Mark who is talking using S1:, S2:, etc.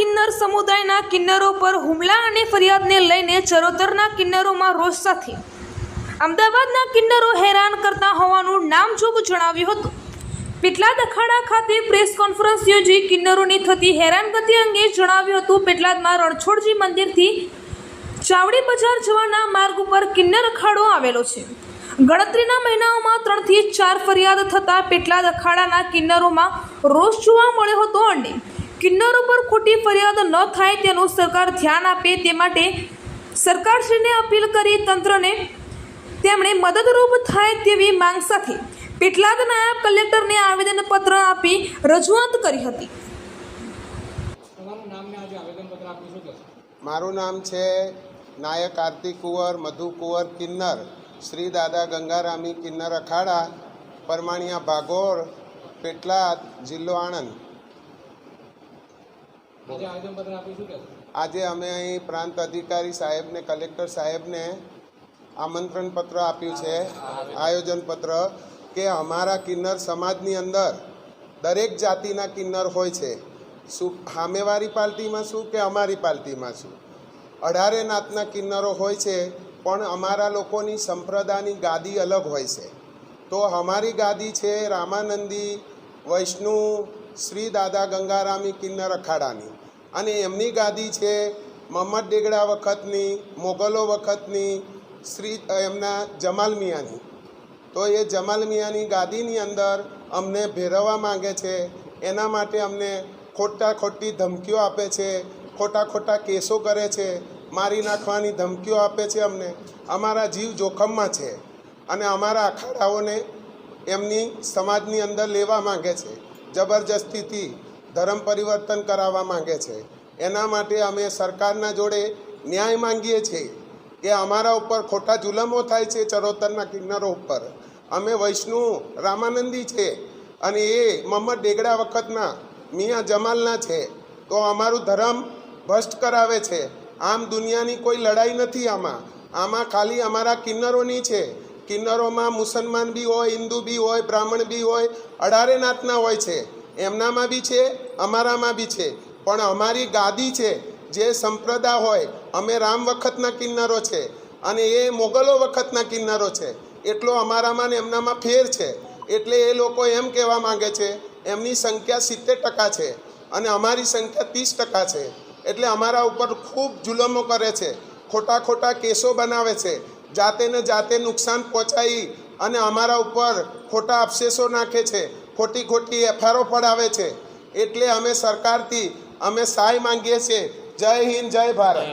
S1: સમુદાયના કિન્નરો પર હુમલા અને ફરિયાદને લઈને ચરોતરના કિન્નરોમાં રોષ સાથે. અમદાવાદના કિન્નરો હેરાન કરતા હોવાનું નામજોગ જણાવ્યું હતું. પેટલાદ અખાડા ખાતે પ્રેસ કોન્ફરન્સ યોજી કિન્નરોની થતી હેરાનગતિ અંગે જણાવ્યું હતું. પેટલાદમાં રણછોડજી મંદિરથી ચાવડી બજાર જવાના માર્ગ ઉપર કિન્નર અખાડો આવેલો છે. ગણતરીના મહિનાઓમાં ત્રણથી ચાર ફરિયાદ થતાં પેટલાદ અખાડાના કિન્નરોમાં રોષ જોવા મળ્યો હતો અને કિન્નરો પર ખોટી ફરિયાદ ન થાય તેનું સરકાર ધ્યાન આપે તે માટે સરકારશ્રીને અપીલ કરી તંત્રને તેમણે મદદરૂપ થાય તેવી માંગ સાથે પેટલાદ નાયબ કલેક્ટરને આવેદનપત્ર આપી રજૂઆત કરી હતી.
S2: મારું નામ છે નાયક આરતી કુંવર મધુ કુંવર કિન્નર શ્રી દાદા ગંગારામી કિન્નર અખાડા પરમાણિયા ભાગોળ પેટલાદ જિલ્લો આણંદ. આજે અમે અહીં પ્રાંત અધિકારી સાહેબને કલેક્ટર સાહેબને આમંત્રણ પત્ર આપ્યું છે આયોજન પત્ર કે અમારા કિન્નર સમાજની અંદર દરેક જાતિના કિન્નર હોય છે. શું સામેવાળી પાર્ટીમાં શું કે અમારી પાર્ટીમાં શું? અઢારે નાતના કિન્નરો હોય છે પણ અમારા લોકોની સંપ્રદાયની ગાદી અલગ હોય છે. તો અમારી ગાદી છે રામાનંદી વૈષ્ણુ શ્રી દાદા ગંગારામી કિન્નર અખાડાની. અને એમની ગાદી છે મોહમ્મદ ડેગડા વખતની, મોગલો વખતની, શ્રી એમના જમાલ મિયાની. તો એ જમાલ મિયાની ગાદીની અંદર અમને ભેરવવા માગે છે. એના માટે અમને ખોટા ખોટી ધમકીઓ આપે છે, ખોટા ખોટા કેસો કરે છે, મારી નાખવાની ધમકીઓ આપે છે અમને. અમારા જીવ જોખમમાં છે અને અમારા અખાડાઓને એમની સમાજની અંદર લેવા માગે છે. જબરજસ્તીથી ધર્મ પરિવર્તન કરાવવા માંગે છે. એના માટે અમે સરકારના જોડે ન્યાય માંગીએ છીએ કે અમારા ઉપર ખોટા જુલમો થાય છે ચરોતરના કિન્નરો ઉપર. અમે વૈષ્ણુ રામાનંદી છે અને એ મોહમ્મદ ડેગડા વખતના, મિયા જમાલના છે. તો અમારું ધર્મ ભ્રષ્ટ કરાવે છે. આમ દુનિયાની કોઈ લડાઈ નથી આમાં. આમાં ખાલી અમારા કિન્નરોની છે. કિન્નરોમાં મુસલમાન બી હોય, હિન્દુ બી હોય, બ્રાહ્મણ બી હોય અઢારે નાતના હોય છે. એમનામાં બી છે, અમારામાં બી છે. પણ અમારી ગાદી છે, જે સંપ્રદાય હોય, અમે રામ વખતના કિન્નરો છે અને એ મોગલો વખતના કિન્નરો છે. એટલો અમારામાં ને એમનામાં ફેર છે. એટલે એ લોકો એમ કહેવા માંગે છે, એમની સંખ્યા સિત્તેર ટકા છે અને અમારી સંખ્યા ત્રીસ ટકા છે. એટલે અમારા ઉપર ખૂબ જુલમો કરે છે. ખોટા ખોટા કેસો બનાવે છે. જાતે ને જાતે નુકસાન પહોંચાડી અને અમારા ઉપર ખોટા અવશેષો નાખે છે, ખોટી ખોટી એફઆઈઆરો પડાવે છે. એટલે અમે સરકારથી અમે સહાય માંગીએ છીએ. જય હિન્દ, જય ભારત.